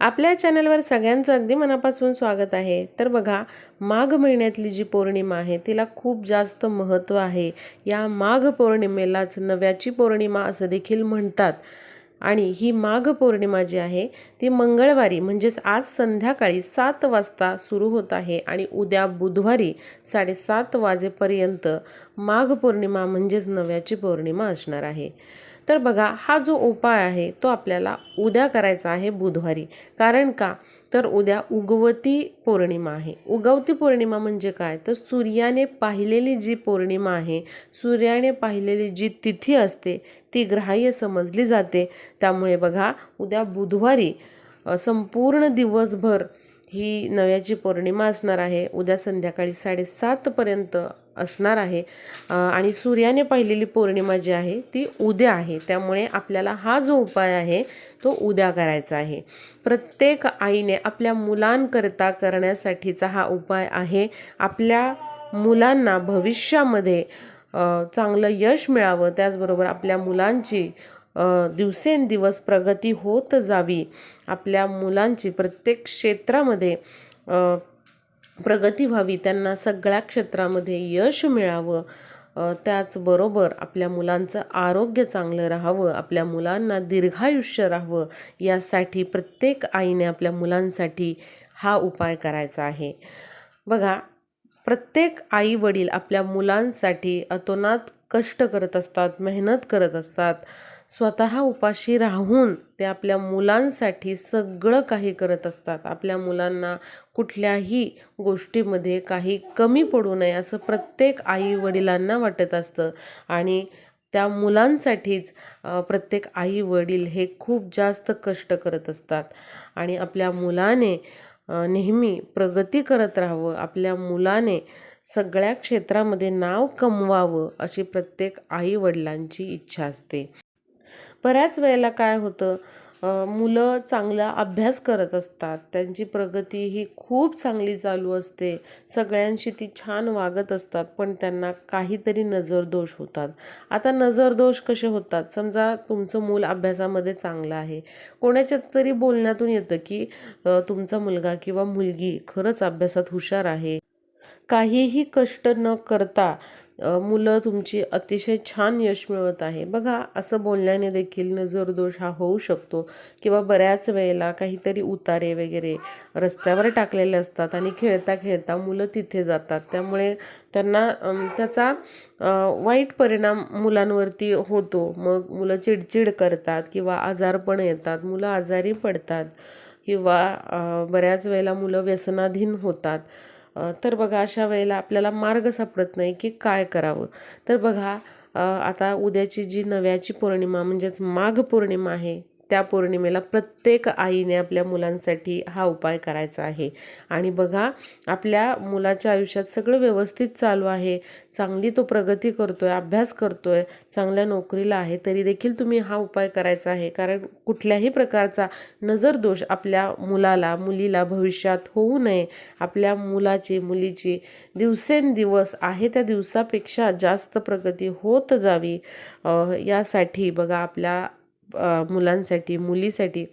आपल्या चॅनलवर सगळ्यांचं अगदी मनापासून स्वागत आहे. तर बघा माघ महिन्यातली जी पौर्णिमा आहे तिला खूप जास्त महत्त्व आहे. या माघ पौर्णिमेलाच नव्याची पौर्णिमा असं देखील म्हणतात. आणि ही माघ पौर्णिमा जी आहे ती मंगळवारी म्हणजेच आज संध्याकाळी सात वाजता सुरू होत आहे. आणि उद्या बुधवारी साडेसात वाजेपर्यंत माघ पौर्णिमा म्हणजेच नव्याची पौर्णिमा असणार आहे. तर बघा हा जो उपाय आहे तो आपल्याला उद्या करायचा आहे बुधवारी. कारण का? तर उद्या उगवती पौर्णिमा आहे. उगवती पौर्णिमा म्हणजे काय? तर सूर्याने पाहिलेली जी पौर्णिमा आहे सूर्याने पाहिलेली जी तिथी असते ती ग्राह्य समजली जाते. त्यामुळे बघा उद्या बुधवारी संपूर्ण दिवसभर ही नव्याची पौर्णिमा असणार आहे. उद्या संध्याकाळी साडेसातपर्यंत असणार आहे. आणि सूर्याने पाहिलेली पौर्णिमा जी आहे ती उद्या आहे. त्यामुळे आपल्याला हा जो उपाय आहे तो उद्या करायचा आहे. प्रत्येक आईने आपल्या मुलांकरता करण्यासाठीचा हा उपाय आहे. आपल्या मुलांना भविष्यामध्ये चांगलं यश मिळावं. त्याचबरोबर आपल्या मुलांची दिवसेंदिवस प्रगती होत जावी. आपल्या मुलांची प्रत्येक क्षेत्रामध्ये प्रगती व्हावी त्यांना सगळ्या क्षेत्रामध्ये यश मिळावं त्याचबरोबर आपल्या मुलांचं आरोग्य चांगलं राहावं आपल्या मुलांना दीर्घायुष्य राहावं यासाठी प्रत्येक आईने आपल्या मुलांसाठी हा उपाय करायचा आहे. बघा प्रत्येक आई वडील आपल्या मुलांसाठी अतोनात कष्ट करत असतात मेहनत करत असतात. स्वतः उपाशी राहून ते आपल्या मुलांसाठी सगळं काही करत असतात. आपल्या मुलांना कुठल्याही गोष्टीमध्ये काही कमी पडू नये असं प्रत्येक आई वडिलांना वाटत असतं. आणि त्या मुलांसाठीच प्रत्येक आई वडील हे खूप जास्त कष्ट करत असतात. आणि आपल्या मुलाने नेहमी प्रगती करत राहावं आपल्या मुलाने सगळ्या क्षेत्रामध्ये नाव कमवावं अशी प्रत्येक आई वडिलांची इच्छा असते. बऱ्याच वेळेला काय होतं मुलं चांगला अभ्यास करत असतात. त्यांची प्रगती ही खूप चांगली चालू असते. सगळ्यांशी ती छान वागत असतात पण त्यांना काहीतरी नजरदोष होतात. आता नजरदोष कसे होतात? समजा तुमचं मूल अभ्यासामध्ये चांगलं आहे. कोणाच्या तरी बोलण्यातून येतं की तुमचा मुलगा किंवा मुलगी खरंच अभ्यासात हुशार आहे. काहीही कष्ट न करता मुलं तुमची अतिशय छान यश मिळवत आहे. बघा असं बोलण्याने देखील नजरदोष हा होऊ शकतो किंवा बऱ्याच वेळेला काहीतरी उतारे वगैरे रस्त्यावर टाकलेले असतात आणि खेळता खेळता मुलं तिथे जातात. त्यामुळे त्यांना त्याचा वाईट परिणाम मुलांवरती होतो. मग मुलं चिडचिड करतात किंवा आजारपण येतात. मुलं आजारी पडतात किंवा बऱ्याच वेळेला मुलं व्यसनाधीन होतात. तर बघा अशा वेळेला आपल्याला मार्ग सापडत नाही की काय करावं. तर बघा आता उद्याची जी नव्याची पौर्णिमा म्हणजेच माघ पौर्णिमा आहे त्या पौर्णिमेला प्रत्येक आईने आपल्या मुलांसाठी हा उपाय करायचा आहे. आणि बघा आपल्या मुलाच्या आयुष्यात सगळं व्यवस्थित चालू आहे. चांगली तो प्रगती करतो आहे अभ्यास करतो आहे चांगल्या नोकरीला आहे तरी देखील तुम्ही हा उपाय करायचा आहे. कारण कुठल्याही प्रकारचा नजरदोष आपल्या मुलाला मुलीला भविष्यात होऊ नये. आपल्या मुलाची मुलीची दिवसेंदिवस आहे त्या दिवसापेक्षा जास्त प्रगती होत जावी. यासाठी बघा आपल्या मुलांसाठी मुलीसाठी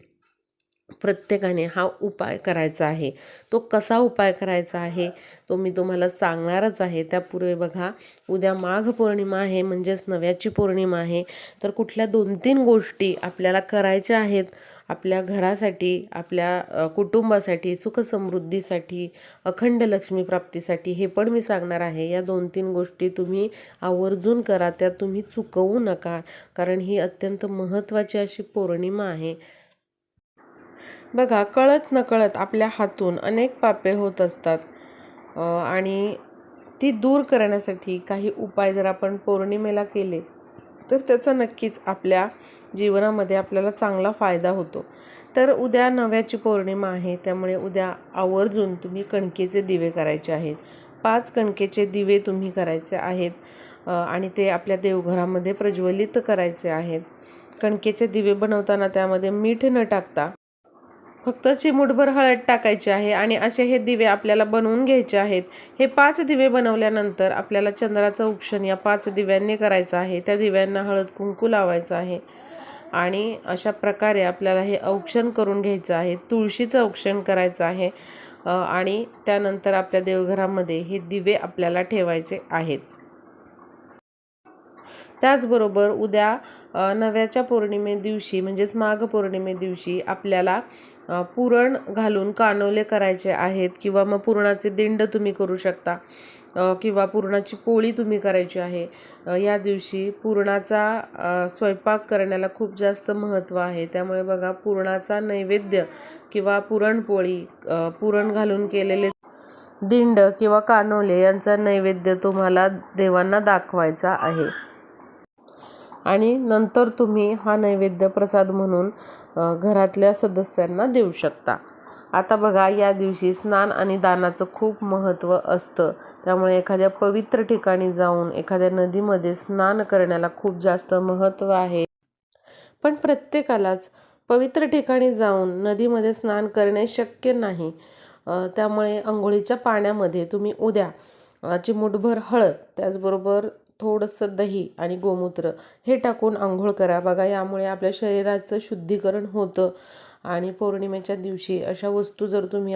प्रत्येकाने हा उपाय करायचा आहे. तो कसा उपाय करायचा आहे तो मी तुम्हाला सांगणारच आहे. त्यापूर्वी बघा उद्या माघ पौर्णिमा आहे म्हणजेच नव्याची पौर्णिमा आहे. तर कुठल्या दोन तीन गोष्टी आपल्याला करायच्या आहेत आपल्या घरासाठी आपल्या कुटुंबासाठी सुखसमृद्धीसाठी अखंड लक्ष्मी प्राप्तीसाठी हे पण मी सांगणार आहे. या दोन तीन गोष्टी तुम्ही आवर्जून करा त्या तुम्ही चुकवू नका. कारण ही अत्यंत महत्त्वाची अशी पौर्णिमा आहे. बघा कळत नकळत आपल्या हातून अनेक पापे होत असतात. आणि ती दूर करण्यासाठी काही उपाय जर आपण पौर्णिमेला केले तर त्याचा नक्कीच आपल्या जीवनामध्ये आपल्याला चांगला फायदा होतो. तर उद्या नव्याची पौर्णिमा आहे त्यामुळे उद्या आवर्जून तुम्ही कणकेचे दिवे करायचे आहेत. पाच कणकेचे दिवे तुम्ही करायचे आहेत आणि ते आपल्या देवघरामध्ये प्रज्वलित करायचे आहेत. कणकेचे दिवे बनवताना त्यामध्ये मीठ न टाकता फक्त चिमूटभर हळद टाकायची आहे आणि असे हे दिवे आपल्याला बनवून घ्यायचे आहेत. हे पाच दिवे बनवल्यानंतर आपल्याला चंद्राचं औक्षण या पाच दिव्यांनी करायचं आहे. त्या दिव्यांना हळद कुंकू लावायचं आहे. आणि अशा प्रकारे आपल्याला हे औक्षण करून घ्यायचं आहे. तुळशीचं औक्षण करायचं आहे. आणि त्यानंतर आपल्या देवघरामध्ये हे दिवे आपल्याला ठेवायचे आहेत. त्याचबरोबर उद्या नव्याच्या पौर्णिमे दिवशी म्हणजेच माघ पौर्णिमे दिवशी आपल्याला पुरण घालून कानवले करायचे आहेत किंवा मग पुरणाचे दिंड तुम्ही करू शकता किंवा पुरणाची पोळी तुम्ही करायची आहे या दिवशी पुरणाचा स्वयंपाक करण्याला खूप जास्त महत्त्व आहे. त्यामुळे बघा पुरणाचा नैवेद्य किंवा पुरणपोळी पुरण घालून केलेले दिंड किंवा कानोले यांचा नैवेद्य तुम्हाला देवांना दाखवायचा आहे. आणि नंतर तुम्ही हा नैवेद्य प्रसाद म्हणून घरातल्या सदस्यांना देऊ शकता. आता बघा या दिवशी स्नान आणि दानाचं खूप महत्त्व असतं. त्यामुळे एखाद्या पवित्र ठिकाणी जाऊन एखाद्या नदीमध्ये स्नान करण्याला खूप जास्त महत्त्व आहे. पण प्रत्येकालाच पवित्र ठिकाणी जाऊन नदीमध्ये स्नान करणे शक्य नाही. त्यामुळे आंघोळीच्या पाण्यामध्ये तुम्ही उद्या चिमूटभर हळद त्याचबरोबर थोडंसं दही आणि गोमूत्र हे टाकून आंघोळ करा. बघा यामुळे आपल्या शरीराचं शुद्धीकरण होतं. आणि पौर्णिमेच्या दिवशी अशा वस्तू जर तुम्ही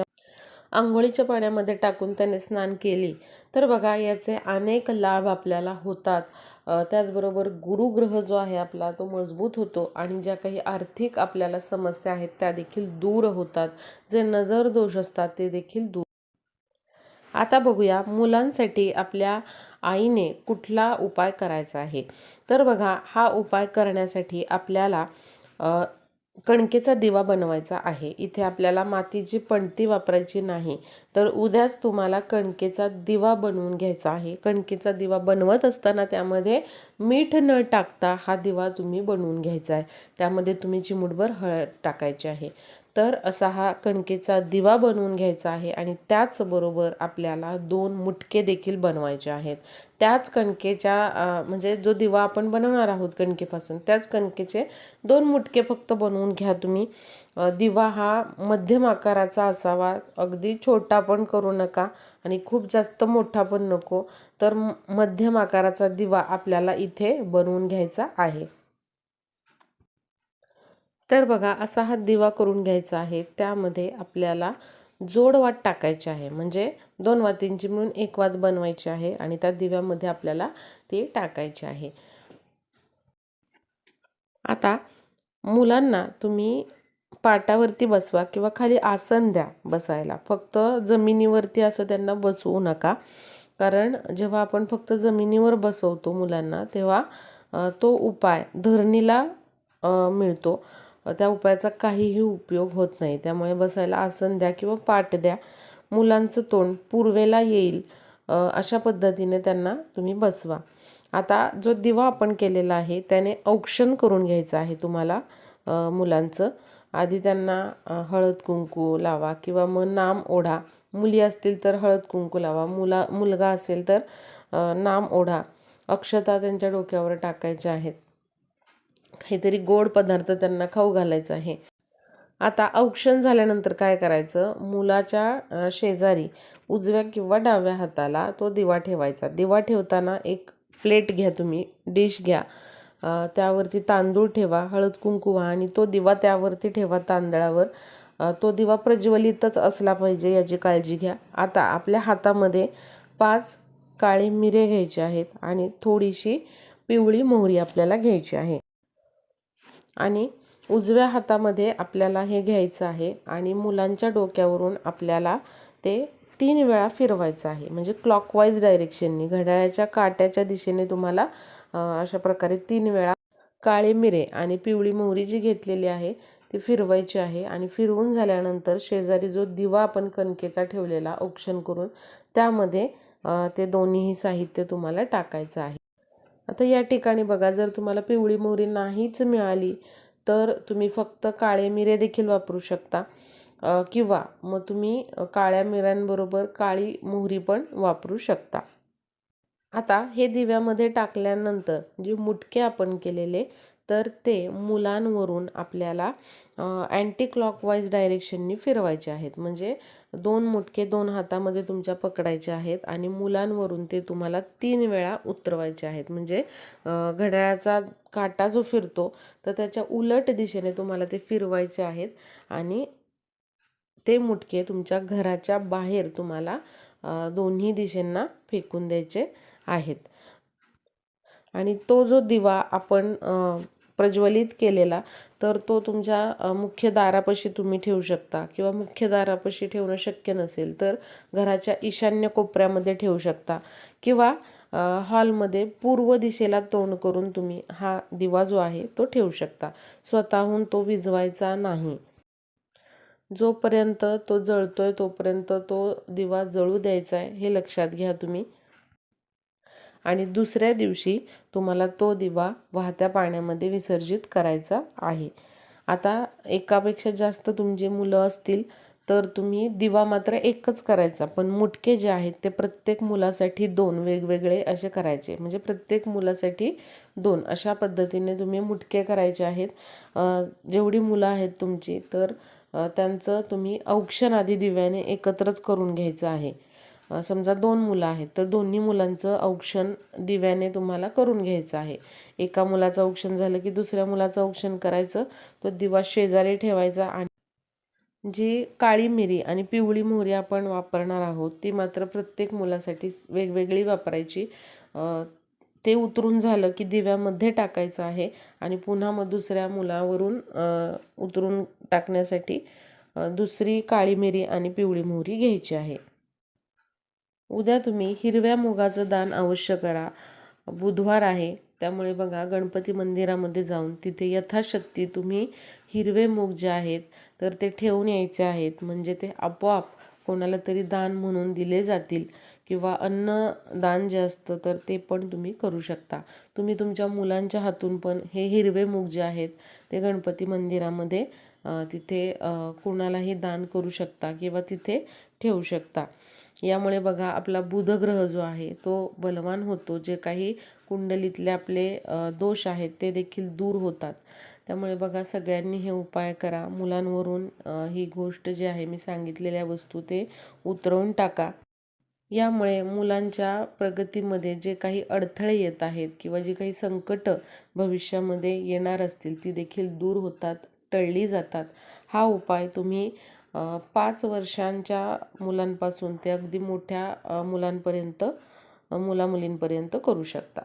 आंघोळीच्या पाण्यामध्ये टाकून त्याने स्नान केली तर बघा याचे अनेक लाभ आपल्याला होतात. त्याचबरोबर गुरुग्रह जो आहे आपला तो मजबूत होतो आणि ज्या काही आर्थिक आपल्याला समस्या आहेत त्या देखील दूर होतात. जे नजर दोष असतात ते देखील दूर आता बघूया मुलांसाठी आपल्या आईने कुठला उपाय करायचा आहे? तर बघा हा उपाय करण्यासाठी आपल्याला कणकेचा दिवा बनवायचा आहे. इथे आपल्याला मातीची पणती वापरायची नाही तर उद्याच तुम्हाला कणकेचा दिवा बनवून घ्यायचा आहे. कणकेचा दिवा बनवत असताना त्यामध्ये मीठ न टाकता हा दिवा तुम्ही बनवून घ्यायचा आहे. त्यामध्ये तुम्ही चिमूटभर हळद टाकायची आहे. तर असा हा कणकेचा दिवा बनवून घ्यायचा आहे आणि त्याचबरोबर आपल्याला दोन मुटके देखील बनवायचे आहेत. त्याच कणकेच्या म्हणजे जो दिवा आपण बनवणार आहोत कणकेपासून त्याच कणकेचे दोन मुटके फक्त बनवून घ्या तुम्ही. दिवा हा मध्यम आकाराचा असावा अगदी छोटा पण करू नका आणि खूप जास्त मोठा पण नको तर मध्यम आकाराचा दिवा आपल्याला इथे बनवून घ्यायचा आहे. तर बघा असा हा दिवा करून घ्यायचा आहे. त्यामध्ये आपल्याला जोड वात टाकायची आहे. म्हणजे दोन वातींची मिळून एक वात बनवायची आहे आणि त्या दिव्यामध्ये आपल्याला ती टाकायची आहे. आता मुलांना तुम्ही पाटावरती बसवा किंवा खाली आसन द्या बसायला. फक्त जमिनीवरती असं त्यांना बसवू नका. कारण जेव्हा आपण फक्त जमिनीवर बसवतो मुलांना तेव्हा तो उपाय धरणीला मिळतो. त्या उपायाचा काहीही उपयोग होत नाही. त्यामुळे बसायला आसन द्या किंवा पाठ द्या. मुलांचं तोंड पूर्वेला येईल अशा पद्धतीने त्यांना तुम्ही बसवा. आता जो दिवा आपण केलेला आहे त्याने औक्षण करून घ्यायचं आहे तुम्हाला मुलांचं. आधी त्यांना हळद कुंकू लावा किंवा मग नाम ओढा. मुली असतील तर हळद कुंकू लावा. मुला मुलगा असेल तर नाम ओढा. अक्षता त्यांच्या डोक्यावर टाकायच्या आहेत. काहीतरी गोड पदार्थ त्यांना खाऊ घालायचा आहे. आता औक्षण झाल्यानंतर काय करायचं? मुलाच्या शेजारी उजव्या किंवा डाव्या हाताला तो दिवा ठेवायचा. दिवा ठेवताना एक प्लेट घ्या तुम्ही डिश घ्या. त्यावरती तांदूळ ठेवा हळद कुंकू व्हा आणि तो दिवा त्यावरती ठेवा तांदळावर. तो दिवा प्रज्वलितच असला पाहिजे याची काळजी घ्या. आता आपल्या हातामध्ये पाच काळे मिरे घ्यायचे आहेत आणि थोडीशी पिवळी मोहरी आपल्याला घ्यायची आहे. आणि उजव्या हातामध्ये आपल्याला हे घ्यायचं आहे आणि मुलांच्या डोक्यावरून आपल्याला ते तीन वेळा फिरवायचं आहे. म्हणजे क्लॉकवाईज डायरेक्शननी घड्याळाच्या काट्याच्या दिशेने तुम्हाला अशा प्रकारे तीन वेळा काळे मिरे आणि पिवळी मोहरी जी घेतलेली आहे ती फिरवायची आहे आणि फिरवून झाल्यानंतर शेजारी जो दिवा आपण कणकेचा ठेवलेला औक्षण करून त्यामध्ये ते दोन्हीही साहित्य तुम्हाला टाकायचं आहे. आता या ठिकाणी बघा जर तुम्हाला पिवळी मोहरी नाहीच मिळाली तर तुम्ही फक्त काळे मिरे देखील वापरू शकता. किंवा मग तुम्ही काळ्या मिऱ्यांबरोबर काळी मोहरी पण वापरू शकता. आता हे दिव्यामध्ये टाकल्यानंतर जे मुटके आपण केलेले तर ते मुलांवरून आपल्याला अँटी क्लॉकवाईज डायरेक्शननी फिरवायचे आहेत. म्हणजे दोन मुटके दोन हातामध्ये तुमच्या पकडायचे आहेत आणि मुलांवरून ते तुम्हाला तीन वेळा उतरवायचे आहेत. म्हणजे घड्याळाचा काटा जो फिरतो तर त्याच्या उलट दिशेने तुम्हाला ते फिरवायचे आहेत आणि ते मुटके तुमच्या घराच्या बाहेर तुम्हाला दोन्ही दिशेंना फेकून द्यायचे आहेत. आणि तो जो दिवा आपण प्रज्वलित केलेला तर तो तुमच्या मुख्य दारापाशी तुम्ही ठेवू शकता किंवा मुख्य दारापाशी ठेवणं शक्य नसेल तर घराच्या ईशान्य कोपऱ्यामध्ये ठेवू शकता किंवा हॉलमध्ये पूर्व दिशेला तोंड करून तुम्ही हा दिवा जो आहे तो ठेवू शकता. स्वतःहून तो विझवायचा नाही. जोपर्यंत तो जळतोय तोपर्यंत तो दिवा जळू द्यायचा आहे हे लक्षात घ्या तुम्ही. आणि दुसऱ्या दिवशी तुम्हाला तो दिवा वाहत्या पाण्यामध्ये विसर्जित करायचा आहे. आता एकापेक्षा जास्त तुमची मुलं असतील तर तुम्ही दिवा मात्र एकच करायचा. पण मुटके जे आहेत ते प्रत्येक मुलासाठी दोन वेगवेगळे असे करायचे. म्हणजे प्रत्येक मुलासाठी दोन. अशा पद्धतीने तुम्ही मुटके करायचे आहेत. जेवढी मुलं आहेत तुमची तर त्यांचं तुम्ही औक्षण आधी दिव्याने एकत्रच करून घ्यायचं आहे. समजा दोन मुलं आहेत तर दोन्ही मुलांचं औक्षण दिव्याने तुम्हाला करून घ्यायचं आहे. एका मुलाचं औक्षण झालं की दुसऱ्या मुलाचं औक्षण करायचं तो दिवा शेजारी ठेवायचा आणि जी काळी मिरी आणि पिवळी मोहरी आपण वापरणार आहोत ती मात्र प्रत्येक मुलासाठी वेगवेगळी वापरायची. ते उतरून झालं की दिव्यामध्ये टाकायचं आहे आणि पुन्हा मग दुसऱ्या मुलावरून उतरून टाकण्यासाठी दुसरी काळी मिरी आणि पिवळी मोहरी घ्यायची आहे. उद्या तुम्ही हिरव्या मुगाचं दान अवश्य करा. बुधवार आहे त्यामुळे बघा गणपती मंदिरामध्ये जाऊन तिथे यथाशक्ती तुम्ही हिरवे मूग जे आहेत तर ते ठेवून यायचे आहेत. म्हणजे ते आपोआप कोणाला तरी दान म्हणून दिले जातील किंवा अन्न दान जे असतं तर ते पण तुम्ही करू शकता. तुम्ही तुमच्या मुलांच्या हातून पण हे हिरवे मूग जे आहेत ते गणपती मंदिरामध्ये तिथे कोणालाही दान करू शकता किंवा तिथे ठेवू शकता. यामुळे बघा आपला बुधग्रह जो आहे तो बलवान होतो. जे काही कुंडलीतले आपले दोष आहेत ते देखील दूर होतात. त्यामुळे बघा सगळ्यांनी हे उपाय करा. मुलांवरून ही गोष्ट जी आहे मी सांगितलेल्या वस्तू ते उतरवून टाका. यामुळे मुलांच्या प्रगतीमध्ये जे काही अडथळे येत आहेत किंवा जी काही संकटं भविष्यामध्ये येणार असतील ती देखील दूर होतात टळली जातात. हा उपाय तुम्ही पाच वर्षांच्या मुलांपासून ते अगदी मोठ्या मुलांपर्यंत मुलामुलींपर्यंत करू शकता.